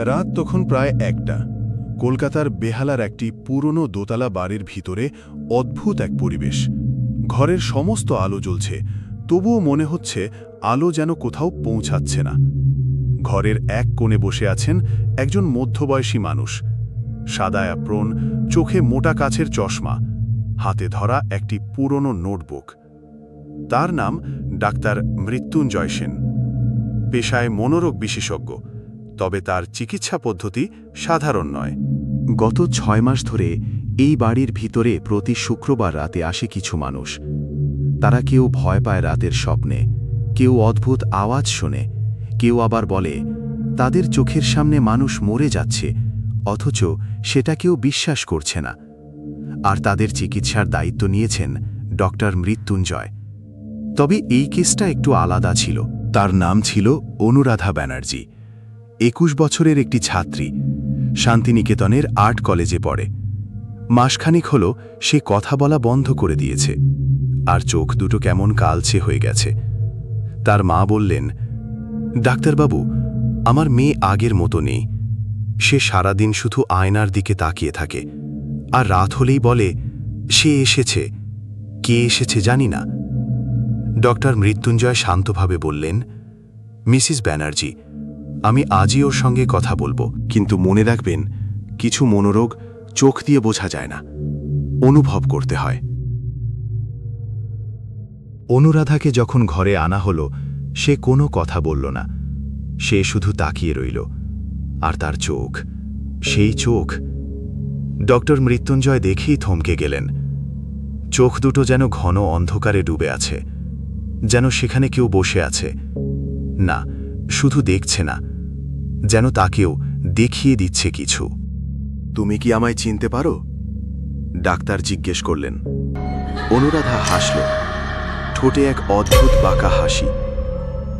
রাত তখন প্রায় একটা। কলকাতার বেহালার একটি পুরনো দোতলা বাড়ির ভিতরে অদ্ভুত এক পরিবেশ। ঘরের সমস্ত আলো জ্বলছে, তবুও মনে হচ্ছে আলো যেন কোথাও পৌঁছাচ্ছে না। ঘরের এক কোণে বসে আছেন একজন মধ্যবয়সী মানুষ। সাদা অ্যাপ্রন, চোখে মোটা কাছের চশমা, হাতে ধরা একটি পুরনো নোটবুক। তার নাম ডাক্তার মৃত্যুঞ্জয় সেন। পেশায় মনোরোগ বিশেষজ্ঞ। তবে তার চিকিৎসা পদ্ধতি সাধারণ নয়। গত ছয় মাস ধরে এই বাড়ির ভিতরে প্রতি শুক্রবার রাতে আসে কিছু মানুষ। তারা কেউ ভয় পায় রাতের স্বপ্নে, কেউ অদ্ভুত আওয়াজ শোনে, কেউ আবার বলে, তাদের চোখের সামনে মানুষ মরে যাচ্ছে, অথচ সেটা কেউ বিশ্বাস করছে না। আর তাদের চিকিৎসার দায়িত্ব নিয়েছেন ডক্টর মৃত্যুঞ্জয়। তবে এই কেসটা একটু আলাদা ছিল। তার নাম ছিল অনুরাধা ব্যানার্জি। একুশ বছরের একটি ছাত্রী। শান্তিনিকেতনের আর্ট কলেজে পড়ে। মাসখানিক হল সে কথা বলা বন্ধ করে দিয়েছে। আর চোখ দুটো কেমন কালছে হয়ে গেছে। তার মা বললেন, ডাক্তারবাবু, আমার মেয়ে আগের মতো নেই। সে সারাদিন শুধু আয়নার দিকে তাকিয়ে থাকে। আর রাত হলেই বলে, সে এসেছে। কে এসেছে জানি না। ডক্টর মৃত্যুঞ্জয় শান্তভাবে বললেন, মিসিস ব্যানার্জি আমি আজই ওর সঙ্গে কথা বলব, কিন্তু মনে রাখবেন, কিছু মনোরোগ চোখ দিয়ে বোঝা যায় না। অনুভব করতে হয়। অনুরাধাকে যখন ঘরে আনা হলো, সে কোনো কথা বলল না। সে শুধু তাকিয়ে রইল। আর তার চোখ, সেই চোখ। ডক্টর মৃত্যুঞ্জয় দেখেই থমকে গেলেন। চোখ দুটো যেন ঘন অন্ধকারে ডুবে আছে। যেন সেখানে কেউ বসে আছে। না, শুধু দেখছে না। যেন তাকেও দেখিয়ে দিচ্ছে কিছু। তুমি কি আমায় চিনতে পারো? ডাক্তার জিজ্ঞেস করলেন। অনুরাধা হাসল। ঠোঁটে এক অদ্ভুত বাঁকা হাসি।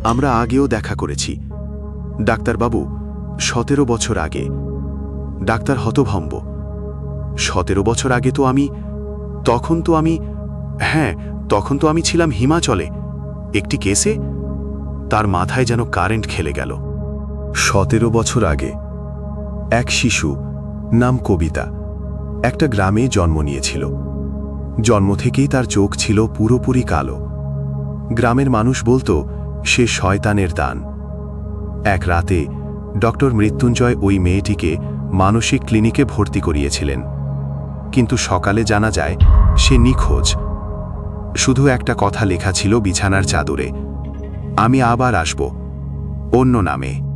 আমরা আগেও দেখা করেছি। ডাক্তারবাবু, সতেরো বছর আগে। ডাক্তার হতভম্ব। সতেরো বছর আগে তো আমি, তখন তো আমি হ্যাঁ তখন তো আমি ছিলাম হিমাচলে। একটি কেসে? তার মাথায় যেন কারেন্ট খেলে গেল। সতেরো বছর আগে, এক শিশু নাম কবিতা একটা গ্রামে জন্ম নিয়েছিল। জন্ম থেকেই তার চোখ ছিল পুরোপুরি কালো। গ্রামের মানুষ বলতো, সে শয়তানের দান। এক রাতে ডক্টর মৃত্যুঞ্জয় ওই মেয়েটিকে মানসিক ক্লিনিকে ভর্তি করিয়েছিলেন। কিন্তু সকালে জানা যায়, সে নিখোঁজ। শুধু একটা কথা লেখা ছিল বিছানার চাদরে, আমি আবার আসব, অন্য নামে।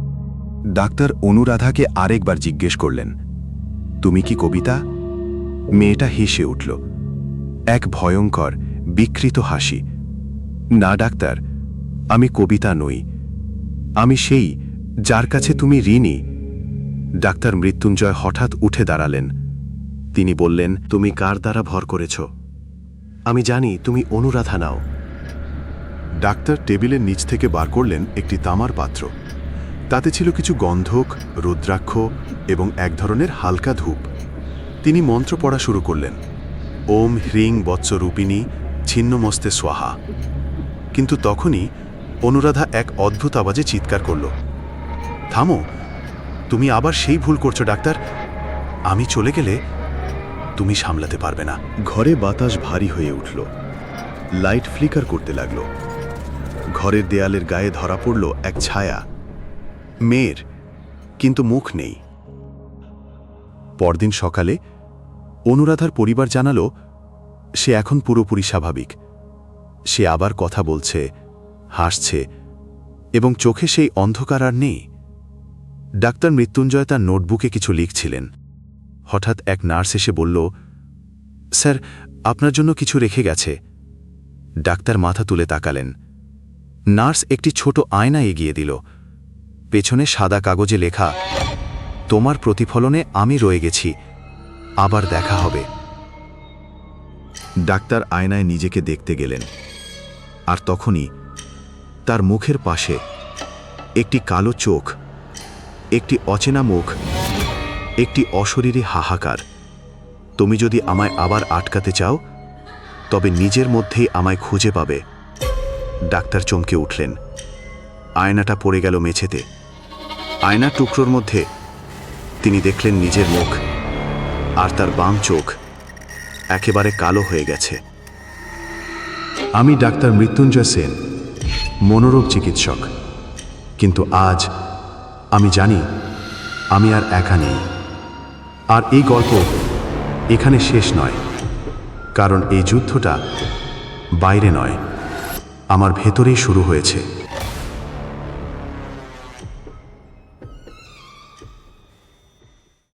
ডাক্তার অনুরাধাকে আরেকবার জিজ্ঞেস করলেন, তুমি কি কবিতা? মেয়েটা হেসে উঠল, এক ভয়ঙ্কর, বিকৃত হাসি। না, ডাক্তার, আমি কবিতা নই। আমি সেই যার কাছে তুমি ঋণী। ডাক্তার মৃত্যুঞ্জয় হঠাৎ উঠে দাঁড়ালেন। তিনি বললেন, তুমি কার দ্বারা ভর করেছ? আমি জানি, তুমি অনুরাধা নাও। ডাক্তার টেবিলের নিচ থেকে বার করলেন একটি তামার পাত্র। তাতে ছিল কিছু গন্ধক, রুদ্রাক্ষ এবং এক ধরনের হালকা ধূপ। তিনি মন্ত্র পড়া শুরু করলেন। ওম হ্রিং বৎসরূপিণী, ছিন্নমস্তে সোহা কিন্তু তখনই অনুরাধা এক অদ্ভুত আওয়াজে চিৎকার করল, থামো, তুমি আবার সেই ভুল করছ, ডাক্তার। আমি চলে গেলে তুমি সামলাতে পারবে না। ঘরে বাতাস ভারী হয়ে উঠল। লাইট ফ্লিকার করতে লাগল। ঘরের দেয়ালের গায়ে ধরা পড়ল এক ছায়া। মেয়ের, কিন্তু মুখ নেই। পরদিন সকালে অনুরাধার পরিবার জানালো, সে এখন পুরোপুরি স্বাভাবিক। সে আবার কথা বলছে, হাসছে, এবং চোখে সেই অন্ধকার আর নেই। ডাক্তার মৃত্যুঞ্জয় তার নোটবুকে কিছু লিখছিলেন। হঠাৎ এক নার্স এসে বলল, স্যার, আপনার জন্য কিছু রেখে গেছে। ডাক্তার মাথা তুলে তাকালেন। নার্স একটি ছোট আয়না এগিয়ে দিল। পেছনে সাদা কাগজে লেখা, তোমার প্রতিফলনে আমি রয়ে গেছি, আবার দেখা হবে। ডাক্তার আয়নায় নিজেকে দেখতে গেলেন, আর তখনই তার মুখের পাশে একটি কালো চোখ, একটি অচেনা মুখ, একটি অশরীরী হাহাকার। তুমি যদি আমায় আবার আটকাতে চাও, তবে নিজের মধ্যেই আমায় খুঁজে পাবে। ডাক্তার চমকে উঠলেন। আয়নাটা পড়ে গেল মেঝেতে। আয়নার টুকরোর মধ্যে তিনি দেখলেন নিজের মুখ আর তার বাম চোখ একেবারে কালো হয়ে গেছে। আমি ডাক্তার মৃত্যুঞ্জয় সেন, মনোরোগ চিকিৎসক। কিন্তু আজ আমি জানি আমি আর একা নেই। আর এই গল্প এখানে শেষ নয়, কারণ এই যুদ্ধটা বাইরে নয়, আমার ভেতরেই শুরু হয়েছে।